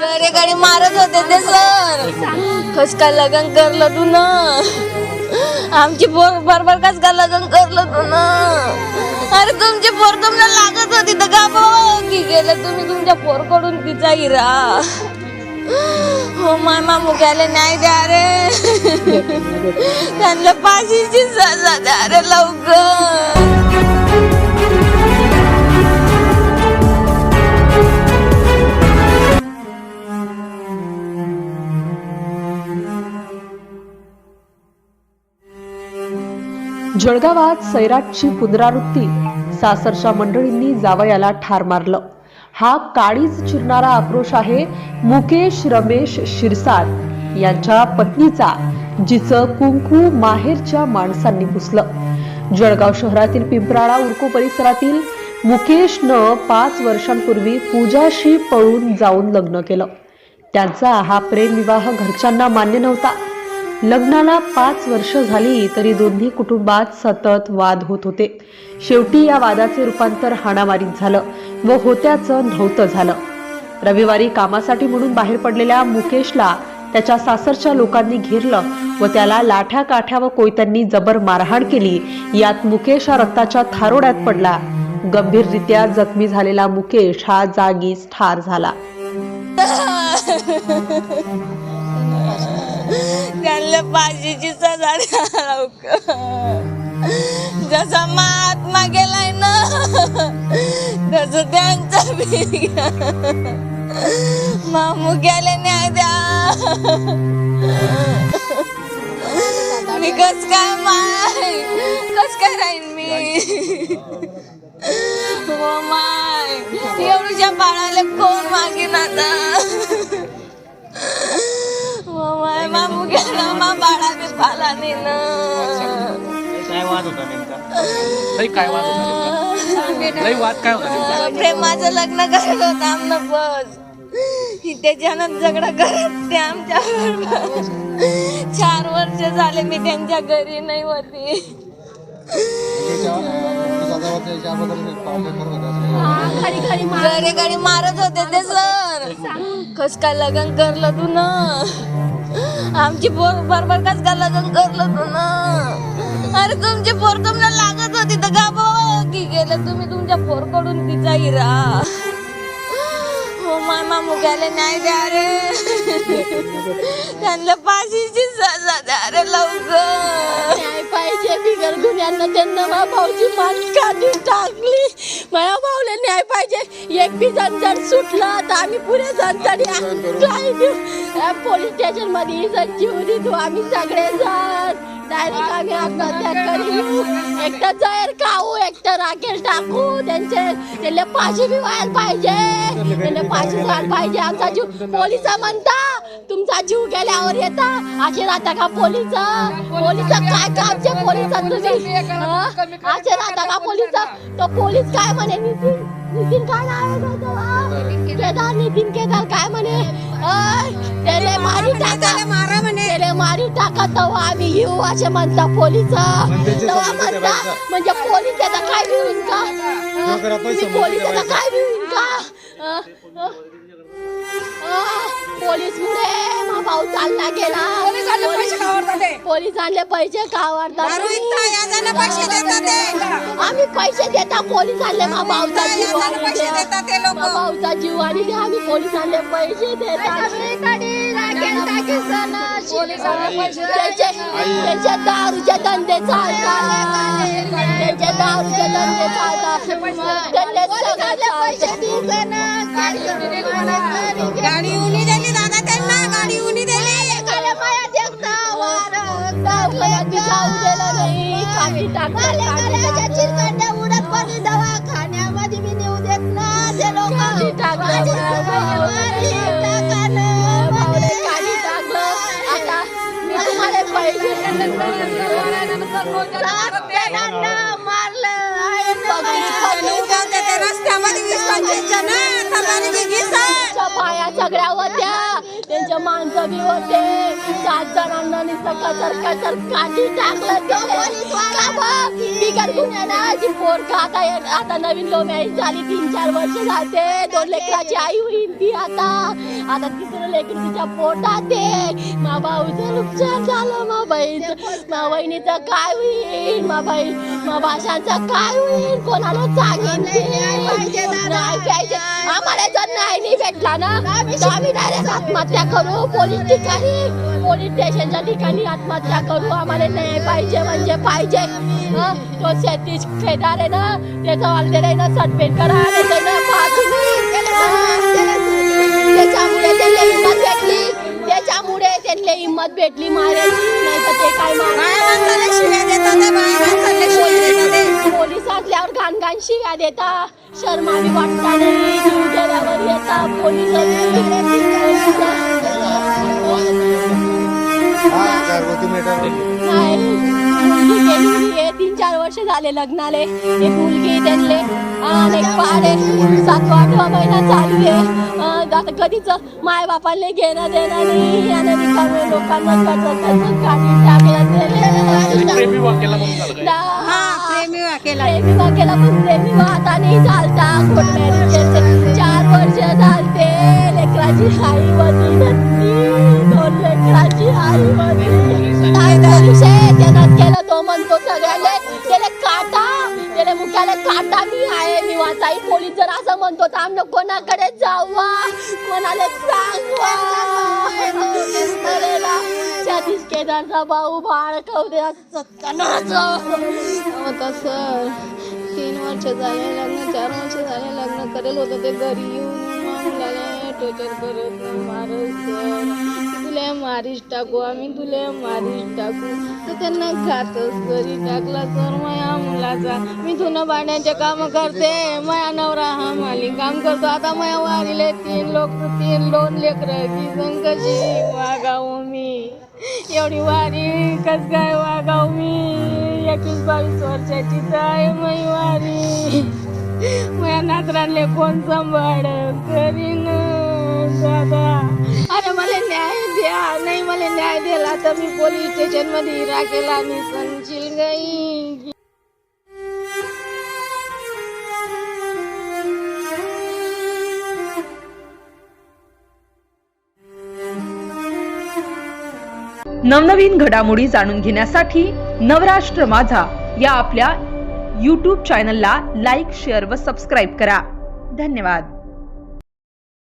घरी गाडी मारत होते ते सर. कस काय लग्न करलं तू ना? आमची पोर बरोबर कस काय लग्न करलं तू ना? अरे तुमची पोर तुम्हाला लागत होती तर का बघ की गेलं? तुम्ही तुमच्या पोरकडून तिचा हिरा हो माय मामू गेले नाही द्या रे. त्यांना पाशीची सजा द्या रे लवकर. जळगावात सैराटची पुनरावृत्ती. सासरच्या मंडळींनी जावयाला ठार मारलं. हा काळीच चिरणारा आक्रोश आहे मुकेश रमेश शिरसाट यांच्या पत्नीचा जिचं कुंकू माहेरच्या माणसांनी पुसलं. जळगाव शहरातील पिंपराळा उर्को परिसरातील मुकेशनं पाच वर्षांपूर्वी पूजाशी पळून जाऊन लग्न केलं. त्यांचा हा प्रेमविवाह घरच्यांना मान्य नव्हता. लग्नाला पाच वर्ष झाली तरी दोन्ही कुटुंबात सतत वाद होत होते. शेवटी या वादाचे रूपांतर हाणामारीत झालं व होत्याचं नव्हतं झालं. रविवारी कामासाठी म्हणून बाहेर पडलेल्या मुकेशला त्याच्या सासरच्या लोकांनी घेरलं व त्याला लाठ्या काठ्या व कोयत्यांनी जबर मारहाण केली. यात मुकेश हा रक्ताच्या थारोड्यात पडला. गंभीररित्या जखमी झालेला मुकेश हा जागीच ठार झाला. त्यांना फाशीची सजा द्या लवकर. जसा महात्मा गेलाय ना तस त्यांचा बी. मामू गेले न्याय द्या. मी कस काय माय कस काय राहीन मी? हो माय एवढ्या बाळाला कोण मागेन आता हो माय मामू मा बाळा काय वाद होता नेमका? लई काय वाद होता नेमका? लई वाद काय होता नेमका? प्रेमाचं लग्न करत होत आमनं बस त्याच्यानं झगडा करत ते आमच्या चार वर्ष झाले मी त्यांच्या घरी नाही होती. घरी घरी मारत होते ते सर. कस काय लग्न करलं तू ना? आमची पोर बरोबर कस काय लग्न करलं तू ना? अरे तुमची पोर तुम्हाला लागत होती तर का बघ की गेलं. तुम्ही तुमच्या पोरकडून तिचा हिरा हो माय मामू गेले नाही द्या रे त्यांना पाशीची सजा द्या रे लवकर. न्याय पाहिजे बिगर गुन्ह्यांना. त्यांना माझ्या भाऊची मान काढून टाकली. माझ्या एक बी जण सुटला तर आम्ही पुरे जनतरी पोलीस स्टेशनमध्ये जीव देतो आम्ही सगळे जण डायरेक्ट आम्ही आत्महत्या करू एकटं जैर खाऊ एकटं राखेल टाकू त्यांचे त्याला फाशी बी व्हायला पाहिजे. त्याला फाशी व्हायला पाहिजे. आमचा जीव पोलीस म्हणता तुमचा जीव गेल्यावर येता. असे राहता का पोलीस? पोलीस काय कामचे पोलीस हं? असे राहता का पोलीस? तो पोलीस काय म्हणे? नितीन नितीन काय नाव? केदार नितीन केदार काय म्हणे? त्याले मारी टाका. मारा म्हणे. त्याले मारी टाका तेव्हा आम्ही येऊ असे म्हणता पोलीस. तेव्हा म्हणता म्हणजे पोलीस याचा काय बी होईल का? तुम्ही पोलीस याचा काय बी होईल का? पोलीस मुळे मा भाऊ चालला गेला. पोलीस आणले पैसे आम्ही पैसे देता पोलीस आणले मा भाऊचा जीव आणि द्या. मा भाऊचा जीव आणि आम्ही पोलीस आणले पैसे देता. त्याचे त्याचे दारूचे धंदे चालतात. त्याचे दारूचे धंदे चालतात. गाडी उनी दिली दादा त्यांना गाडी उनी दिली. बी जाऊ दवाखान्यामध्ये मी नेऊ देत ना ते लोक रस्त्यामध्ये बाया सगळ्या होत्या. त्यांच्या बाजूचे माणसं बी होते. सात जणांना नुसतं कचर कचर काठी टाकलं का बघ? पोर का आता ये- आता नवीन लो मॅरेज झाली तीन चार वर्ष झाले दोन लेकराची आई होईल ती आता. आता तिसरं लेकर तिच्या पोटात आहे. मा भाऊचं नुकसान झालं मा बहीण मा बहिणीचं काय होईल मा बहीण मा भाषांचं काय होईल? कोणाला सांगेल नाही पाहिजे आम्हाला जर नाही भेटला ना आम्ही डायरेक्ट आत्महत्या करू. पोलीस ठिकाणी पोलीस स्टेशनच्या ठिकाणी आत्महत्या करू. आम्हाला न्याय पाहिजे म्हणजे पाहिजे. तो शेती खेदार आहे ना त्याचं ऑलरेडी आहे ना सर्टिफिकेट करा आणि त्याच्यामुळे त्यांना हिंमत भेटली त्याच्यामुळे त्यांना हिंमत भेटली मारायची नाही तर ते काय पोलीस असल्यावर घाण घाण शिव्या देता. शर्मा बी वाटता नाही जीव गेल्यावर येता. पोलीस नाही तीन चार वर्ष झाले लग्नाले. एक मुलगी त्यांले आणि बाळ आहे सातवा आठवा महिना चालू आहे. आता कधीच माय बापाले घेणं देणं नाही. यानं रिकामे लोकांना कर्ज कर्ज काढून टाकलं वाकेला पण प्रेमी वाहता नाही चालता चार वर्ष चालते लेकराची आई होती. आम्ही कोणाकडे जावा? कोणाला सांगवा अरे केदारचा भाऊ बाळ कवड्या सर तीन वर्ष झाले लग्न चार वर्ष झाले लग्न करेल होतं ते घरी येऊन. मुलाला टोचर करत मारत मारीच टाकू आम्ही तुला मारीच टाकू. तर त्यांना खातच घरी टाकला तर माया मुलाचा. मी धुणं भांड्याचे काम करते माया नवरा हा माली काम करतो. आता माया वारीले तीन लोक तीन दोन लेकरं की जण कशी वागाव मी? एवढी वारी कस काय वागाव मी? एकवीस बावीस वर्षाची तर आहे मै वारी. माझ्या नातरांले कोण सांभाळ करीन? दादा न्याय दिला तर मी पोलीस स्टेशनमध्ये हिरा केला आणि संशील गई. नवनवीन घडामोडी जाणून घेण्यासाठी नवराष्ट्र माझा या आपल्या यूट्यूब चॅनलला लाईक शेअर व सबस्क्राईब करा. धन्यवाद.